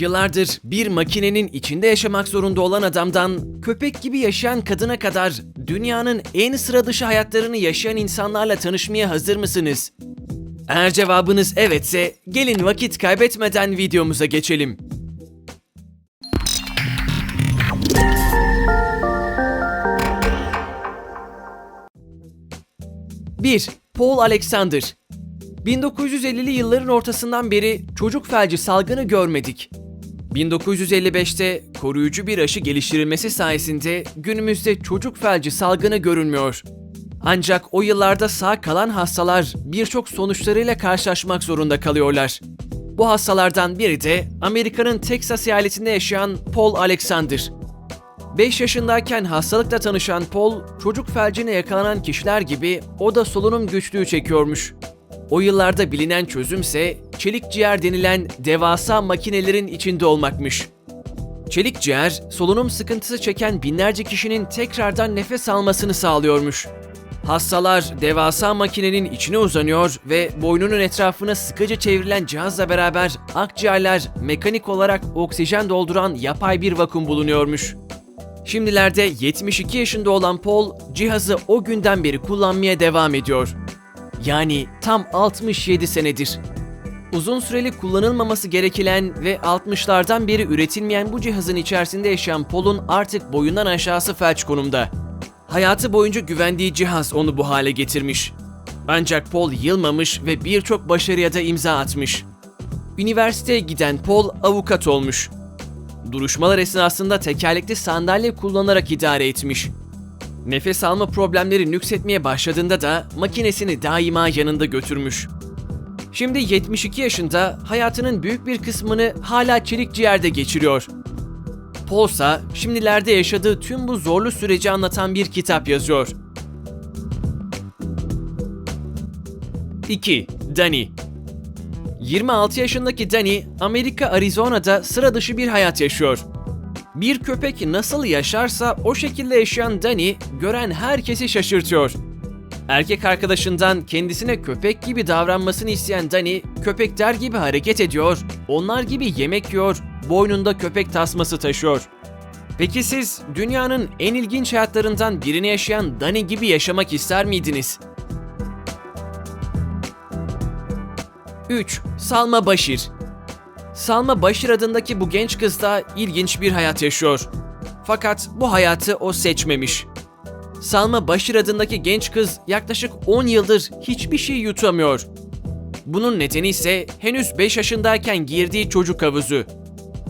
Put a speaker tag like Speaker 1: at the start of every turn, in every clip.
Speaker 1: Yıllardır bir makinenin içinde yaşamak zorunda olan adamdan köpek gibi yaşayan kadına kadar dünyanın en sıra dışı hayatlarını yaşayan insanlarla tanışmaya hazır mısınız? Eğer cevabınız evetse gelin vakit kaybetmeden videomuza geçelim. 1. Paul Alexander 1950'li yılların ortasından beri çocuk felci salgını görmedik. 1955'te koruyucu bir aşı geliştirilmesi sayesinde günümüzde çocuk felci salgını görünmüyor. Ancak o yıllarda sağ kalan hastalar birçok sonuçlarıyla karşılaşmak zorunda kalıyorlar. Bu hastalardan biri de Amerika'nın Texas eyaletinde yaşayan Paul Alexander. 5 yaşındayken hastalıkla tanışan Paul, çocuk felcine yakalanan kişiler gibi o da solunum güçlüğü çekiyormuş. O yıllarda bilinen çözümse çelik ciğer denilen devasa makinelerin içinde olmakmış. Çelik ciğer, solunum sıkıntısı çeken binlerce kişinin tekrardan nefes almasını sağlıyormuş. Hastalar devasa makinenin içine uzanıyor ve boynunun etrafına sıkıca çevrilen cihazla beraber akciğerler mekanik olarak oksijen dolduran yapay bir vakum bulunuyormuş. Şimdilerde 72 yaşında olan Paul cihazı o günden beri kullanmaya devam ediyor. Yani tam 67 senedir. Uzun süreli kullanılmaması gereken ve 60'lardan beri üretilmeyen bu cihazın içerisinde yaşayan Paul'un artık boyundan aşağısı felç konumda. Hayatı boyunca güvendiği cihaz onu bu hale getirmiş. Ancak Paul yılmamış ve birçok başarıya da imza atmış. Üniversiteye giden Paul avukat olmuş. Duruşmalar esnasında tekerlekli sandalye kullanarak idare etmiş. Nefes alma problemleri nüksetmeye başladığında da makinesini daima yanında götürmüş. Şimdi 72 yaşında hayatının büyük bir kısmını hala çelik ciğerde geçiriyor. İse şimdilerde yaşadığı tüm bu zorlu süreci anlatan bir kitap yazıyor. 2. Danny 26 yaşındaki Danny, Amerika Arizona'da sıra dışı bir hayat yaşıyor. Bir köpek nasıl yaşarsa o şekilde yaşayan Danny, gören herkesi şaşırtıyor. Erkek arkadaşından kendisine köpek gibi davranmasını isteyen Danny, köpekler gibi hareket ediyor, onlar gibi yemek yiyor, boynunda köpek tasması taşıyor. Peki siz dünyanın en ilginç hayatlarından birini yaşayan Danny gibi yaşamak ister miydiniz? 3. Salma Başir Salma Başir adındaki bu genç kız da ilginç bir hayat yaşıyor. Fakat bu hayatı o seçmemiş. Salma Başir adındaki genç kız yaklaşık 10 yıldır hiçbir şey yutamıyor. Bunun nedeni ise henüz 5 yaşındayken girdiği çocuk havuzu.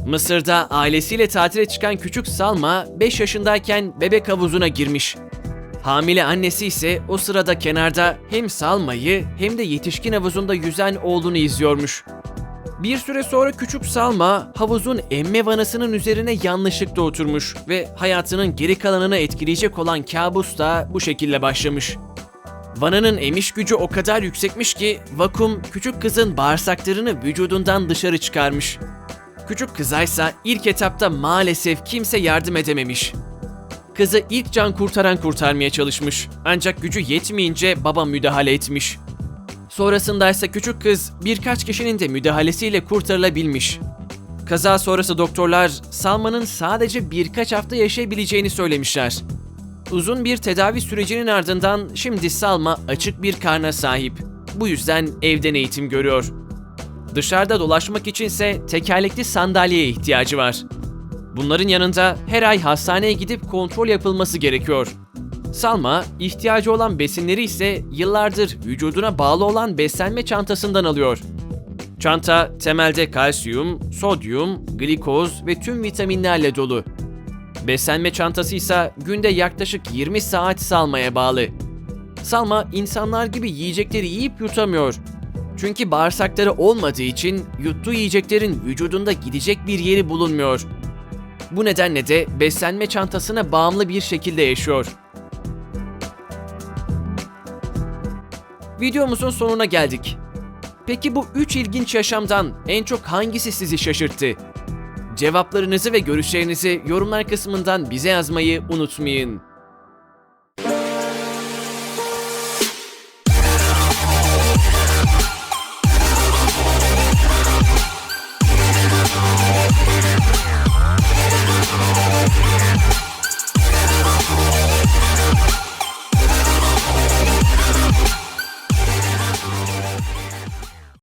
Speaker 1: Mısır'da ailesiyle tatile çıkan küçük Salma 5 yaşındayken bebek havuzuna girmiş. Hamile annesi ise o sırada kenarda hem Salma'yı hem de yetişkin havuzunda yüzen oğlunu izliyormuş. Bir süre sonra küçük Salma havuzun emme vanasının üzerine yanlışlıkla oturmuş ve hayatının geri kalanını etkileyecek olan kabus da bu şekilde başlamış. Vananın emiş gücü o kadar yüksekmiş ki vakum küçük kızın bağırsaklarını vücudundan dışarı çıkarmış. Küçük kızaysa ilk etapta maalesef kimse yardım edememiş. Kızı ilk can kurtaran kurtarmaya çalışmış. Ancak gücü yetmeyince baba müdahale etmiş. Sonrasında ise küçük kız birkaç kişinin de müdahalesiyle kurtarılabilmiş. Kaza sonrası doktorlar Salma'nın sadece birkaç hafta yaşayabileceğini söylemişler. Uzun bir tedavi sürecinin ardından şimdi Salma açık bir karna sahip. Bu yüzden evden eğitim görüyor. Dışarıda dolaşmak içinse tekerlekli sandalyeye ihtiyacı var. Bunların yanında her ay hastaneye gidip kontrol yapılması gerekiyor. Salma, ihtiyacı olan besinleri ise yıllardır vücuduna bağlı olan beslenme çantasından alıyor. Çanta temelde kalsiyum, sodyum, glikoz ve tüm vitaminlerle dolu. Beslenme çantası ise günde yaklaşık 20 saat Salma'ya bağlı. Salma insanlar gibi yiyecekleri yiyip yutamıyor. Çünkü bağırsakları olmadığı için yuttuğu yiyeceklerin vücudunda gidecek bir yeri bulunmuyor. Bu nedenle de beslenme çantasına bağımlı bir şekilde yaşıyor. Videomuzun sonuna geldik. Peki bu üç ilginç yaşamdan en çok hangisi sizi şaşırttı? Cevaplarınızı ve görüşlerinizi yorumlar kısmından bize yazmayı unutmayın.